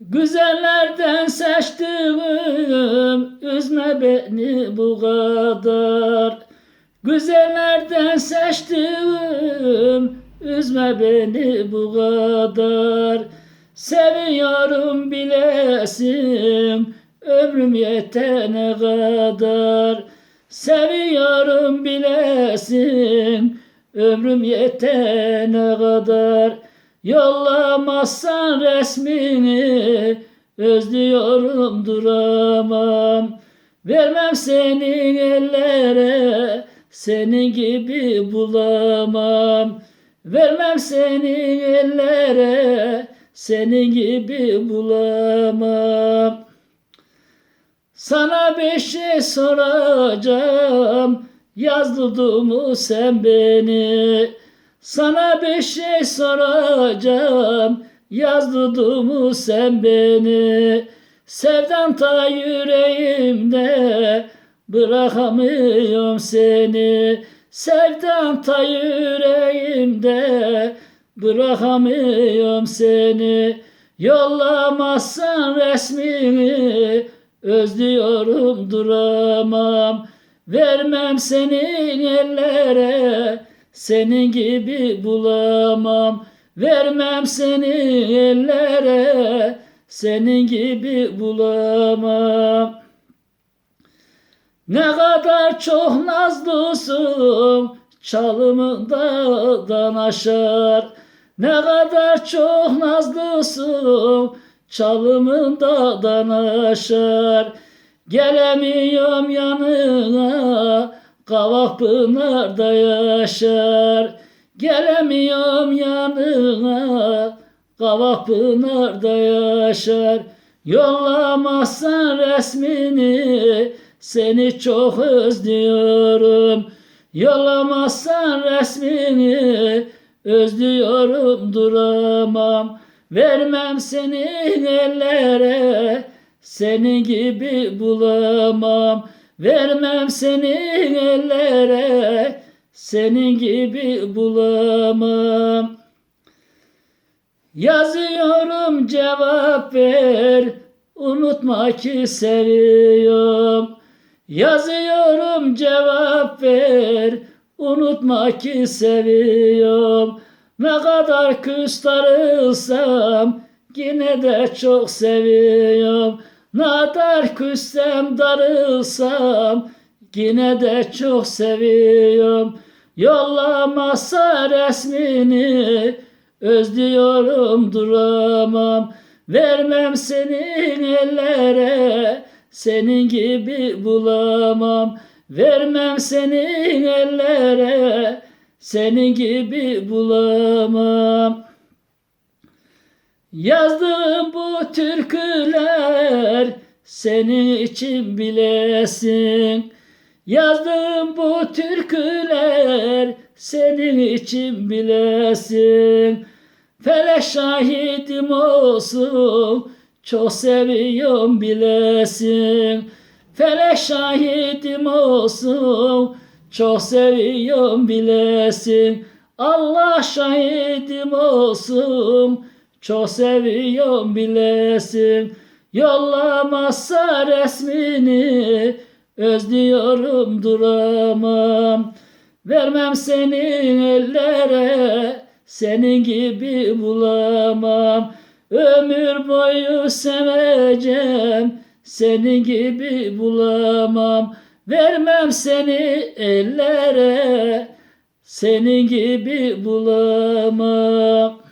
Güzellerden seçtiğim üzme beni bu kadar. Güzellerden seçtiğim üzme beni bu kadar. Seviyorum bilesin ömrüm yetene kadar. Seviyorum bilesin ömrüm yetene kadar Yollamazsan resmini özlüyorum duramam. Vermem senin ellere senin gibi bulamam. Vermem senin ellere senin gibi bulamam. Sana bir şey soracağım. Yazdırdın mu sen beni Sana bir şey soracağım. Yazdırdın mu sen beni. Sevdan ta yüreğimde Bırakamıyorum seni. Sevdan ta yüreğimde Bırakamıyorum seni. Yollamazsan resmini Özlüyorum duramam. Vermem senin ellere Senin gibi bulamam. Vermem senin ellere. Senin gibi bulamam. Ne kadar çok nazlısın. Çalımından aşar. Ne kadar çok nazlısın. Çalımından aşar. Gelemiyorum yanına kavak pınarda yaşar. Gelemiyorum yanına kavak pınarda yaşar. Yollamazsan resmini seni çok özlüyorum. Yollamazsan resmini özlüyorum duramam. Vermem senin ellere senin gibi bulamam. Vermem senin ellere senin gibi bulamam. Yazıyorum cevap ver Unutma ki seviyorum. Yazıyorum cevap ver Unutma ki seviyorum. Ne kadar küs Yine de çok seviyorum Ne kadar küssem darılsam Yine de çok seviyorum. Yollamazsa resmini Özlüyorum duramam. Vermem senin ellere Senin gibi bulamam. Vermem senin ellere Senin gibi bulamam Yazdığım bu türküler Senin için bilesin. Yazdığım bu türküler Senin için bilesin. Felek şahidim olsun Çok seviyorum bilesin. Felek şahidim olsun Çok seviyorum bilesin. Allah şahidim olsun Çok seviyorum bilesin. Yollamazsa resmini Özlüyorum duramam. Vermem senin ellere senin gibi bulamam. Ömür boyu seveceğim Senin gibi bulamam. Vermem seni ellere Senin gibi bulamam